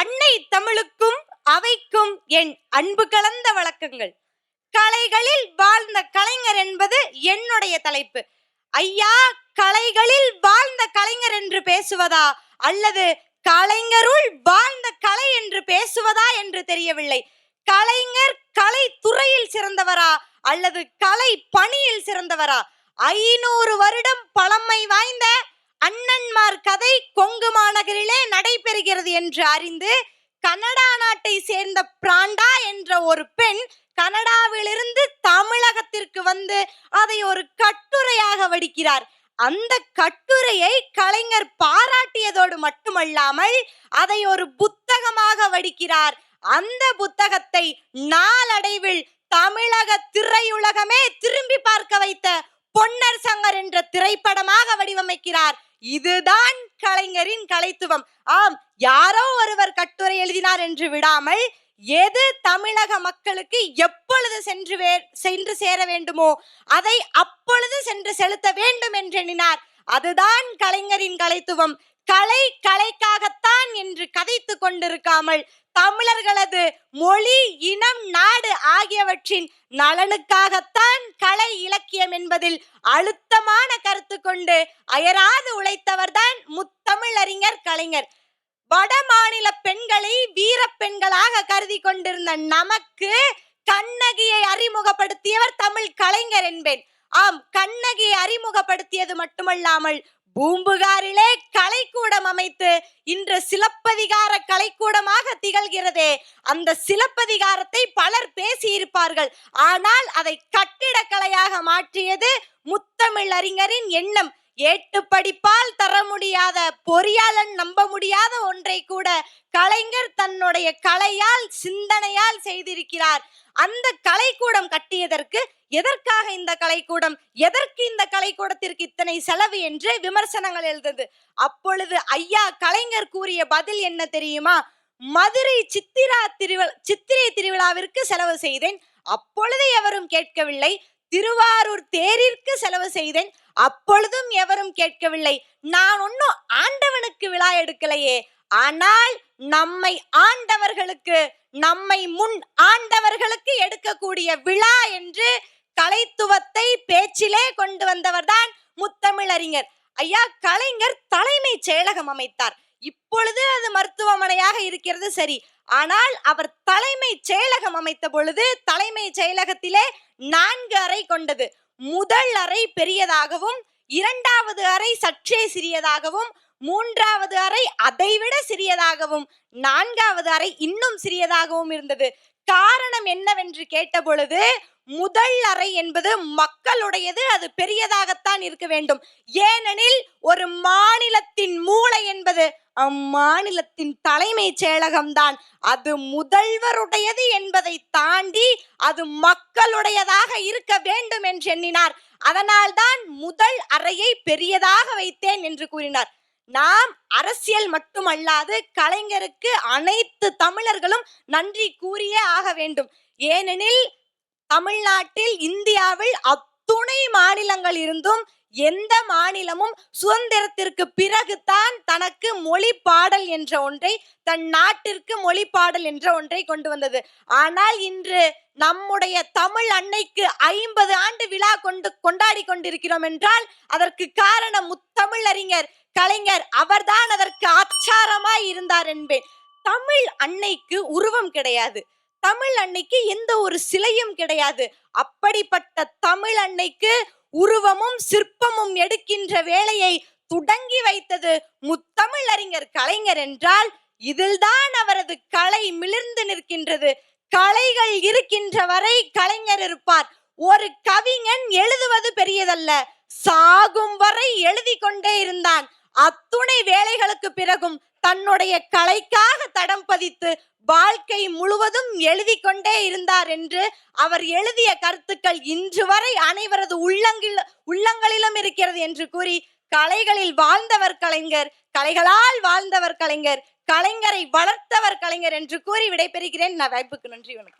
அன்னை தமிழுக்கும் அவைக்கும் என் அன்பு கலந்த வழக்கங்கள். கலைகளில் வாழ்ந்த கலைஞர் என்பது என்னுடைய தலைப்பு. ஐயா கலைகளில் வாழ்ந்த கலைஞர் என்று பேசுவதா? அல்லது கலைஞருள் வாழ்ந்த கலை என்று பேசுவதா என்று தெரியவில்லை. கலைஞர் கலை துறையில் சிறந்தவரா? அல்லது கலை பணியில் சிறந்தவரா? ஐநூறு வருடம் பழமை வாய்ந்த அண்ணன்மார் கதை இருக்கிறது என்று அறிந்து கனடா நாட்டை சேர்ந்த பிராண்டா என்ற ஒரு பெண் கனடாவிலிருந்து தமிழகத்திற்கு வந்து அதை ஒரு கட்டுரையாக வடிக்கிறார். அந்த கட்டுரையை கலைஞர் பாராட்டியதோடு மட்டுமல்லாமல் அதை ஒரு புத்தகமாக வடிக்கிறார். அந்த புத்தகத்தை நாளடைவில் தமிழக திரையுலகமே திரும்பி பார்க்க வைத்த பொன்னர் சங்கர் என்ற திரைப்படமாக வடிவமைக்கிறார். இதுதான் கலைஞரின் கலைத்துவம். ஆம் யாரோ ஒருவர் கட்டுரை எழுதினார் என்று விடாமல் எது தமிழக மக்களுக்கு எப்பொழுது சென்று வே- சென்று சேர வேண்டுமோ அதை அப்பொழுது சென்று செலுத்த வேண்டும் என்றெண்ணினார் அதுதான் கலைஞரின் கலைத்துவம். கலை கலைக்காகத்தான் என்று கதைத்து கொண்டிருக்காமல் தமிழர்களது மொழி இனம் நாடு ஆகியவற்றின் நலனுக்காகத்தான் கலை இலக்கியம் என்பதில் அழுத்தமான கருத்து கொண்டு அயராது உழைத்தவர்தான் முத்தமிழறிஞர் கலைஞர். வட மாநில பெண்களை வீர பெண்களாக கருதி கொண்டிருந்த நமக்கு கண்ணகியை அறிமுகப்படுத்தியவர் தமிழ் கலைஞர் என்பேன். ஆம் கண்ணகியை அறிமுகப்படுத்தியது மட்டுமல்லாமல் பூம்புகாரிலே கலைக்கூடம் அமைத்து இன்று சிலப்பதிகார கலைக்கூடமாக திகழ்கிறதே. அந்த சிலப்பதிகாரத்தை பலர் பேசியிருப்பார்கள். ஆனால் அதை கட்டிடக்கலையாக மாற்றியது முத்தமிழ் அறிஞரின் எண்ணம். ஏட்டு படிப்பால் தர முடியாத பொறியாளன் நம்ப முடியாத ஒன்றை கூட கலைஞர் தன்னுடைய கலையால் சிந்தனையால் செய்திருக்கிறார். அந்த கலைக்கூடம் கட்டியதற்கு எதற்காக இந்த கலைக்கூடம் எதற்கு இந்த கலைக்கூடத்திற்கு இத்தனை செலவு என்று விமர்சனங்கள் எழுந்தது. அப்பொழுது ஐயா கலைஞர் கூறிய பதில் என்ன தெரியுமா? மதுரை சித்திரா திருவிழா சித்திரை திருவிழாவிற்கு செலவு செய்தேன். அப்பொழுது எவரும் கேட்கவில்லை. திருவாரூர் தேரிற்கு செலவு செய்தேன். அப்பொழுதும் எவரும் கேட்கவில்லை. நான் ஒன்னும் ஆண்டவனுக்கு விழா எடுக்கலையே. ஆனால் நம்மை ஆண்டவர்களுக்கு நம்மை முன் ஆண்டவர்களுக்கு எடுக்கக்கூடிய விழா என்று கலைத்துவத்தை பேச்சிலே கொண்டு வந்தவர்தான் முத்தமிழறிஞர் ஐயா கலைஞர் தலைமை செயலகம் அமைத்தார். இப்பொழுது அது மருத்துவமனையாக இருக்கிறது சரி. ஆனால் அவர் தலைமை செயலகம் அமைத்த பொழுது தலைமை செயலகத்திலே நான்கு அறை கொண்டது. முதல் அறை பெரியதாகவும் இரண்டாவது அறை சற்றே சிறியதாகவும் மூன்றாவது அறை அதைவிட சிறியதாகவும் நான்காவது அறை இன்னும் சிறியதாகவும் இருந்தது. காரணம் என்னவென்று கேட்ட பொழுது முதல் அறை என்பது மக்களுடையது அது பெரியதாகத்தான் இருக்க வேண்டும். ஏனெனில் ஒரு மாநிலத்தின் மூளை என்பது அம்மாநிலத்தின் தலைமை செயலகம்தான். அது முதல்வருடையது என்பதை தாண்டி அது மக்களுடையதாக இருக்க வேண்டும் என்று எண்ணினார். அதனால்தான் முதல் அறையை பெரியதாக வைத்தேன் என்று கூறினார். நாம் அரசியல் மட்டுமல்லாது கலைஞருக்கு அனைத்து தமிழர்களும் நன்றி கூறியே ஆக வேண்டும். ஏனெனில் தமிழ்நாட்டில் இந்தியாவில் அத்துணை மாநிலங்கள் இருந்தும் எந்த மாநிலமும் சுதந்திரத்திற்கு பிறகுதான் தனக்கு மொழி பாடல் என்ற ஒன்றை தன் நாட்டிற்கு மொழி பாடல் என்ற ஒன்றை கொண்டு வந்தது. ஆனால் இன்று நம்முடைய தமிழ் அன்னைக்கு ஐம்பது ஆண்டு விழா கொண்டு கொண்டாடி கொண்டிருக்கிறோம் என்றால் அதற்கு காரணம் முத்தமிழறிஞர். கலைஞர் அவர்தான் அதற்கு ஆச்சாரமாய் இருந்தார் என்பேன். தமிழ் அன்னைக்கு உருவம் கிடையாது. தமிழ் அன்னைக்கு எந்த ஒரு சிலையும் கிடையாது. அப்படிப்பட்ட தமிழ் அன்னைக்கு உருவமும் சிற்பமும் எடுக்கின்ற வேலையை தொடங்கி வைத்தது முத்தமிழறிஞர் கலைஞர் என்றால் இதில்தான் அவரது கலை மிளிர்ந்து நிற்கின்றது. கலைகள் இருக்கின்ற வரை கலைஞர் இருப்பார். ஒரு கவிஞன் எழுதுவது பெரியதல்ல. சாகும் வரை எழுதி கொண்டே இருந்தான். அத்துணை வேலைகளுக்கு பிறகும் தன்னுடைய கலைக்காக தடம் பதித்து வாழ்க்கை முழுவதும் எழுதி கொண்டே இருந்தார் என்று அவர் எழுதிய கருத்துக்கள் இன்று வரை அனைவரது உள்ளங்கில் உள்ளங்களிலும் இருக்கிறது என்று கூறி கலைகளில் வாழ்ந்தவர் கலைஞர் கலைகளால் வாழ்ந்தவர் கலைஞர் கலைஞரை வளர்த்தவர் கலைஞர் என்று கூறி விடைபெறுகிறேன். நான் வாய்ப்புக்கு நன்றி வணக்கம்.